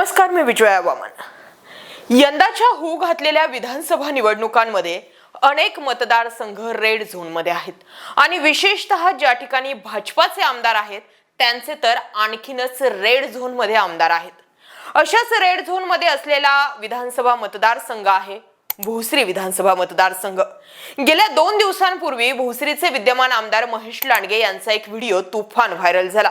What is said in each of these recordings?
नमस्कार मी विजया वामन यंदाच्या होऊ घातलेल्या विधानसभा निवडणुकांमध्ये अनेक मतदारसंघ रेड झोनमध्ये आहेत. आणि विशेषतः ज्या ठिकाणी भाजपाचे आमदार आहेत त्यांचे तर आणखीनच रेड झोनमध्ये आमदार आहेत. अशाच रेड झोनमध्ये असलेला विधानसभा मतदारसंघ आहे भोसरी विधानसभा मतदारसंघ. गेल्या दोन दिवसांपूर्वी भोसरीचे विद्यमान आमदार महेश लांडगे यांचा एक व्हिडिओ तुफान व्हायरल झाला.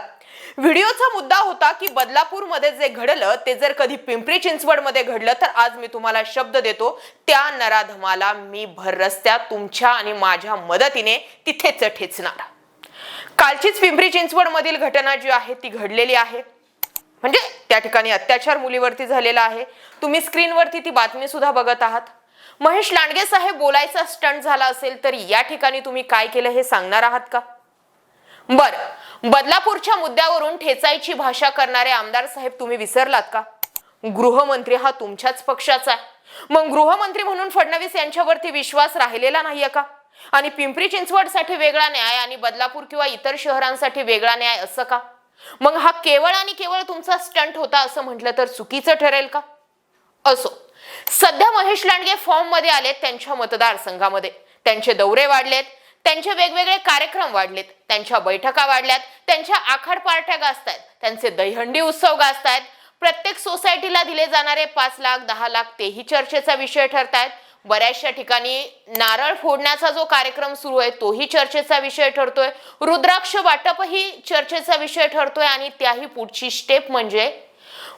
व्हिडिओचा मुद्दा होता की बदलापूरमध्ये जे घडलं ते जर कधी पिंपरी चिंचवडमध्ये घडलं तर आज मी तुम्हाला शब्द देतो त्या नराधमाला मी भर रस्त्यात तुमच्या आणि माझ्या मदतीने तिथेच ठेचणार. कालचीच पिंपरी चिंचवडमधील घटना जी आहे ती घडलेली आहे. म्हणजे त्या ठिकाणी अत्याचार मुलीवरती झालेला आहे. तुम्ही स्क्रीनवरती ती बातमी सुद्धा बघत आहात. महेश लांडगे साहेब बोलायचा स्टंट झाला असेल तर या ठिकाणी तुम्ही काय केलं हे सांगणार आहात का? बर. बदलापूरच्या मुद्द्यावरून ठेचायची भाषा करणारे आमदार साहेब तुम्ही विसरलात का? गृहमंत्री हा तुमच्याच पक्षाचा आहे. मग गृहमंत्री म्हणून फडणवीस यांच्यावरती विश्वास राहिलेला नाहीये का? आणि पिंपरी चिंचवडसाठी वेगळा न्याय आणि बदलापूर किंवा इतर शहरांसाठी वेगळा न्याय असं का? मग हा केवळ आणि केवळ तुमचा स्टंट होता असं म्हटलं तर चुकीचं ठरेल का? असो. सध्या महेश लांडगे फॉर्ममध्ये आलेत त्यांच्या मतदारसंघामध्ये. त्यांचे दौरे वाढलेत. त्यांचे वेगवेगळे कार्यक्रम वाढलेत. त्यांच्या बैठका वाढल्यात. त्यांच्या आखाड पार्ट्या गाजतायत. त्यांचे दहीहंडी उत्सव गाजतायत. प्रत्येक सोसायटीला दिले जाणारे पाच लाख दहा लाख तेही चर्चेचा विषय ठरतायत. बऱ्याचशा ठिकाणी नारळ फोडण्याचा जो कार्यक्रम सुरू आहे तोही चर्चेचा विषय ठरतोय. रुद्राक्ष वाटपही चर्चेचा विषय ठरतोय आणि त्याही पुढची स्टेप म्हणजे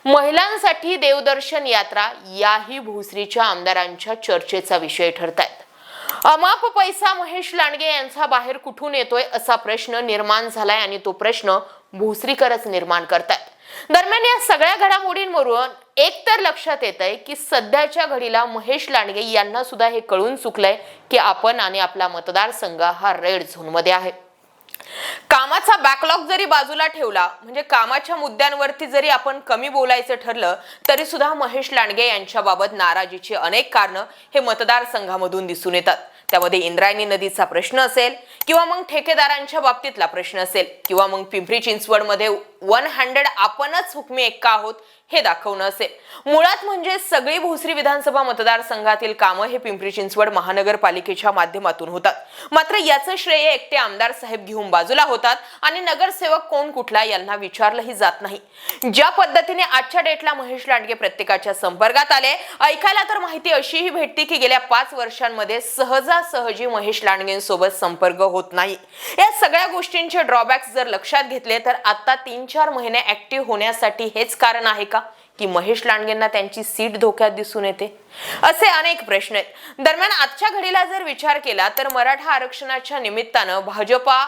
महिलांसाठी देवदर्शन यात्रा याही भोसरीच्या आमदारांच्या चर्चेचा विषय ठरतायत. अमाप पैसा महेश लांडगे यांचा बाहेर कुठून येतोय असा प्रश्न निर्माण झालाय आणि तो प्रश्न भोसरीकरच निर्माण करतात दरम्यान या सगळ्या घडामोडींवरून एक तर लक्षात येत आहे की सध्याच्या घडीला महेश लांडगे यांना सुद्धा हे कळून चुकलंय की आपण आणि आपला मतदारसंघ हा रेड झोनमध्ये आहे. कामाचा बॅकलॉग जरी बाजूला ठेवला म्हणजे कामाच्या मुद्द्यांवरती जरी आपण कमी बोलायचं ठरलं तरी सुद्धा महेश लांडगे यांच्या बाबत नाराजीची अनेक कारणं हे मतदारसंघामधून दिसून येतात. त्यामध्ये इंद्रायणी नदीचा प्रश्न असेल किंवा मग ठेकेदारांच्या बाबतीतला प्रश्न असेल किंवा मग पिंपरी चिंचवडमध्ये वन हंड्रेड आपणच हुकमी एक्का आहोत हे दाखवणं असेल. मुळात म्हणजे सगळी भोसरी विधानसभा मतदारसंघातील कामं हे पिंपरी चिंचवड महानगरपालिकेच्या माध्यमातून होतात. मात्र याचं श्रेय एकटे आमदार साहेब घेऊन बाजूला होतात आणि नगरसेवक कोण कुठला यांना विचारलंही जात नाही. ज्या पद्धतीने आजच्या डेटला महेश लांडगे प्रत्येकाच्या संपर्कात आले ऐकायला तर माहिती अशीही भेटते की गेल्या पाच वर्षांमध्ये सहजी महेश लांडगेंसोबत संपर्क होत नाही. या सगळ्या गोष्टींचे ड्रॉबॅक्स जर लक्षात घेतले तर आता तीन चार महिने ऍक्टिव्ह होण्यासाठी हेच कारण आहे का? की महेश लांडगेंना त्यांची सीट धोक्यात दिसून येते? असे अनेक प्रश्न आहेत. दरम्यान आजच्या घडीला जर विचार केला तर मराठा आरक्षणाच्या निमित्तानं भाजपा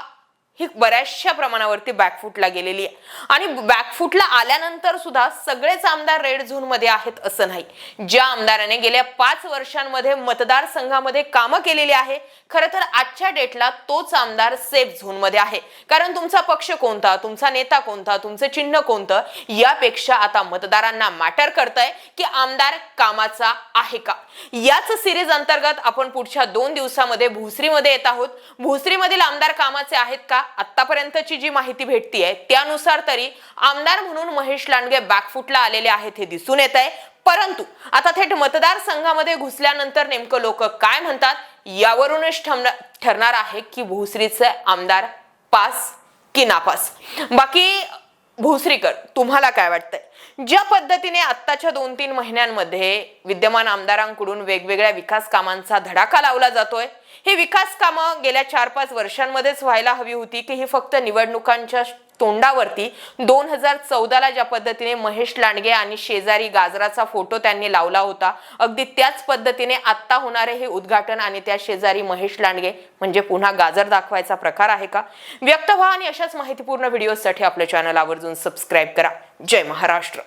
ही बऱ्याचशा प्रमाणावरती बॅकफूटला गेलेली आहे. आणि बॅकफुटला आल्यानंतर सुद्धा सगळेच आमदार रेड झोनमध्ये आहेत असं नाही. ज्या आमदाराने गेल्या पाच वर्षांमध्ये मतदारसंघामध्ये कामं केलेली आहे खरं तर आजच्या डेटला तोच आमदार सेफ झोनमध्ये आहे. कारण तुमचा पक्ष कोणता तुमचा नेता कोणता तुमचं चिन्ह कोणतं यापेक्षा आता मतदारांना मॅटर करतंय की आमदार कामाचा आहे का. याच सिरीज अंतर्गत आपण पुढच्या दोन दिवसामध्ये भोसरीमध्ये येत आहोत. भोसरीमधील आमदार कामाचे आहेत का? आतापर्यंतची जी माहिती भेटतीये त्यानुसार तरी आमदार म्हणून महेश लांडगे बॅकफुटला आलेले आहेत हे दिसून येत आहे. परंतु आता थेट मतदारसंघामध्ये घुसल्यानंतर नेमकं लोक काय म्हणतात यावरूनच ठरणार आहे की भोसरीचे आमदार पास की नापास बाकी भोसरीकर तुम्हाला काय वाटतंय? ज्या पद्धतीने आत्ताच्या दोन तीन महिन्यांमध्ये विद्यमान आमदारांकडून वेगवेगळ्या विकास कामांचा धडाका लावला जातोय ही विकास कामं गेल्या चार पाच वर्षांमध्येच व्हायला हवी होती की ही फक्त निवडणुकांच्या तोंडावरती. दोन हजार चौदाला ज्या पद्धतीने महेश लांडगे आणि शेजारी गाजराचा फोटो त्यांनी लावला होता अगदी त्याच पद्धतीने आत्ता होणारे हे उद्घाटन आणि त्या शेजारी महेश लांडगे म्हणजे पुन्हा गाजर दाखवायचा प्रकार आहे का? व्यक्त व्हा आणि अशाच माहितीपूर्ण व्हिडिओसाठी आपल्या चॅनल आवर्जून सबस्क्राईब करा. जय महाराष्ट्र.